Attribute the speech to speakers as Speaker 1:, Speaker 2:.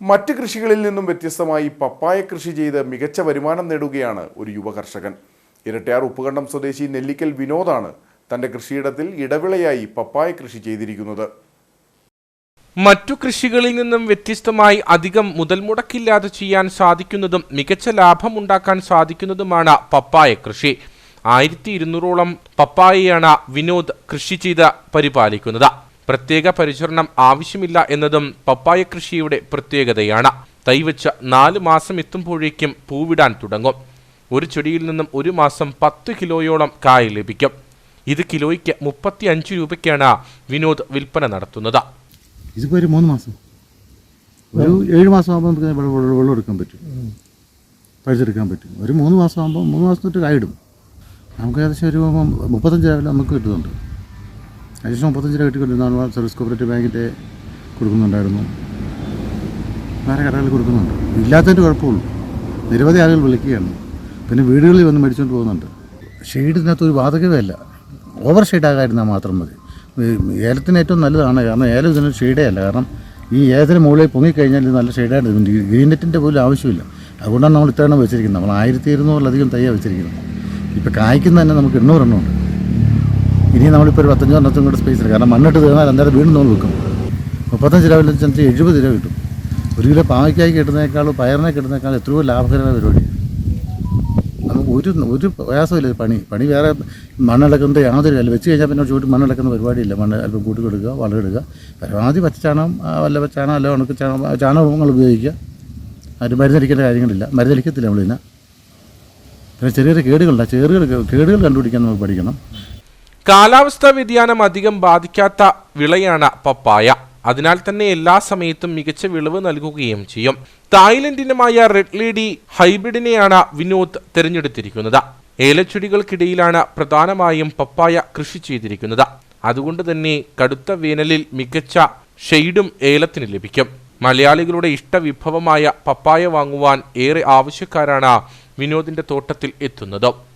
Speaker 1: മറ്റ് കൃഷികളിൽ നിന്നും വ്യത്യസ്തമായി പപ്പായ കൃഷി ചെയ്ത് മികച്ച വരുമാനം നേടുകയാണ് ഒരു യുവ കർഷകൻ ഇരട്ടയാർ ഉപ്പുകണ്ടം സ്വദേശി നെല്ലിക്കൽ വിനോദാണ് തന്റെ കൃഷിയിടത്തിൽ ഇടവിളയായി പപ്പായ കൃഷി ചെയ്തിരിക്കുന്നത്.
Speaker 2: മറ്റു കൃഷികളിൽ നിന്നും വ്യത്യസ്തമായി അധികം മുതൽ മുടക്കില്ലാതെ ചെയ്യാൻ സാധിക്കുന്നതും മികച്ച ലാഭം ഉണ്ടാക്കാൻ സാധിക്കുന്നതുമാണ് പപ്പായ കൃഷി. ആയിരത്തി ഇരുന്നൂറോളം പപ്പായയാണ് വിനോദ് കൃഷി ചെയ്ത് പരിപാലിക്കുന്നത്. പ്രത്യേക പരിചരണം ആവശ്യമില്ല എന്നതും പപ്പായ കൃഷിയുടെ പ്രത്യേകതയാണ്. തൈവച്ച് നാല് മാസം എത്തുമ്പോഴേക്കും പൂവിടാൻ തുടങ്ങും. ഒരു ചെടിയിൽ നിന്നും ഒരു മാസം പത്ത് കിലോയോളം കായ് ലഭിക്കും. ഇത് കിലോയ്ക്ക് മുപ്പത്തി അഞ്ച് രൂപയ്ക്കാണ് വിനോദ് വിൽപ്പന നടത്തുന്നത്.
Speaker 3: ഇതിപ്പോൾ ഒരു മൂന്ന് മാസം. ഒരു ഏഴ് മാസം ആകുമ്പോൾ നമുക്ക് വെള്ളം എടുക്കാൻ പറ്റും. പറ്റും. ഒരു മൂന്ന് മാസം ആകുമ്പോൾ മൂന്ന് മാസം തൊട്ട് കായിടും നമുക്ക് ഏകദേശം ഒരു മുപ്പത്തഞ്ച് രാവിലെ നമുക്ക് കിട്ടുന്നുണ്ട്. ഏകദേശം മുപ്പത്തഞ്ച് രൂപ കിട്ടിക്കൊണ്ടിരുന്ന സർവീസ് കോപ്പറേറ്റീവ് ബാങ്കിന്റെ കൊടുക്കുന്നുണ്ടായിരുന്നു. വേറെ കടകളിൽ കൊടുക്കുന്നുണ്ട്. ഇല്ലാത്തതിന്റെ കുഴപ്പമുള്ളൂ. നിരവധി ആളുകൾ വിളിക്കുകയാണ്. പിന്നെ വീടുകളിൽ വന്ന് മേടിച്ചുകൊണ്ട് പോകുന്നുണ്ട്. ഷെയ്ഡിനകത്ത് ഒരു ബാധകമേ അല്ല ഓവർ ഷെയ്ഡാകാതിരുന്നാൽ മാത്രം മതി. ഏലത്തിന് ഏറ്റവും നല്ലതാണ്. കാരണം ഏലം ഇതിനൊരു ഷെയ്ഡേ അല്ല. കാരണം ഈ ഏലത്തിന് മുകളിൽ പൊങ്ങിക്കഴിഞ്ഞാൽ ഇത് നല്ല ഷെയ്ഡായിട്ട് ഗ്രീൻ നെറ്റിന്റെ പോലും ആവശ്യമില്ല. അതുകൊണ്ടാണ് നമ്മൾ ഇത്രയെണ്ണം വെച്ചിരിക്കുന്നത്. നമ്മൾ ആയിരത്തി ഇരുന്നൂറിലധികം തയ്യാ വെച്ചിരിക്കുന്നത്. ഇപ്പോൾ കായ്ക്കുന്ന തന്നെ നമുക്ക് എണ്ണൂറെണ്ണം ഉണ്ട്. ഇനി നമ്മളിപ്പോൾ ഒരു പത്തഞ്ചോ എണ്ണത്തും കൂടെ സ്പേസ് ഇല്ല കാരണം മണ്ണിട്ട് തീർന്നാൽ അന്നേരം വീണ്ടും നമ്മൾ വെക്കും മുപ്പത്തഞ്ച് രൂപ ചെന്നിട്ട് എഴുപത് രൂപ കിട്ടും. ഒരു കിലോ പാവയ്ക്കായി കിട്ടുന്നേക്കാളും പയറിനെ കിട്ടുന്നേക്കാളും എത്രയോ ലാഭകരമായ പരിപാടി. നമുക്ക് ഒരു ഒരു പ്രയാസമില്ല പണി. പണി വേറെ മണ്ണിളക്കുന്നത് യാതൊരു അല്ല വെച്ച് കഴിഞ്ഞാൽ പിന്നെ ചൂട്ട് മണ്ണിളക്കുന്ന പരിപാടിയില്ല. മണ്ണ് അല്പം കൂട്ടി കൊടുക്കുക വളം ഇടുക പരമാവധി വല്ല ചാണകം അല്ല ഉണക്ക് ചാണകം ചാണകങ്ങൾ ഉപയോഗിക്കുക. അതിന് മരുന്നടിക്കേണ്ട കാര്യങ്ങളില്ല. മരുന്നടിക്കത്തില്ല നമ്മളിതിനെ. പിന്നെ ചെറിയ ചെറിയ കേടുകളുണ്ട്. ചേറുകൾ കേടുകൾ കണ്ടുപിടിക്കാൻ നമുക്ക് പഠിക്കണം.
Speaker 2: കാലാവസ്ഥാ വ്യതിയാനം അധികം ബാധിക്കാത്ത വിളയാണ് പപ്പായ. അതിനാൽ തന്നെ എല്ലാ സമയത്തും മികച്ച വിളവ് നൽകുകയും ചെയ്യും. തായ്ലൻഡിനുമായ റെഡ് ലേഡി ഹൈബ്രിഡിനെയാണ് വിനോദ് തിരഞ്ഞെടുത്തിരിക്കുന്നത്. ഏലച്ചെടികൾക്കിടയിലാണ് പ്രധാനമായും പപ്പായ കൃഷി ചെയ്തിരിക്കുന്നത്. അതുകൊണ്ട് തന്നെ കടുത്ത വേനലിൽ മികച്ച ഷെയ്ഡും ഏലത്തിന് ലഭിക്കും. മലയാളികളുടെ ഇഷ്ടവിഭവമായ പപ്പായ വാങ്ങുവാൻ ഏറെ ആവശ്യക്കാരാണ് വിനോദിന്റെ തോട്ടത്തിൽ എത്തുന്നത്.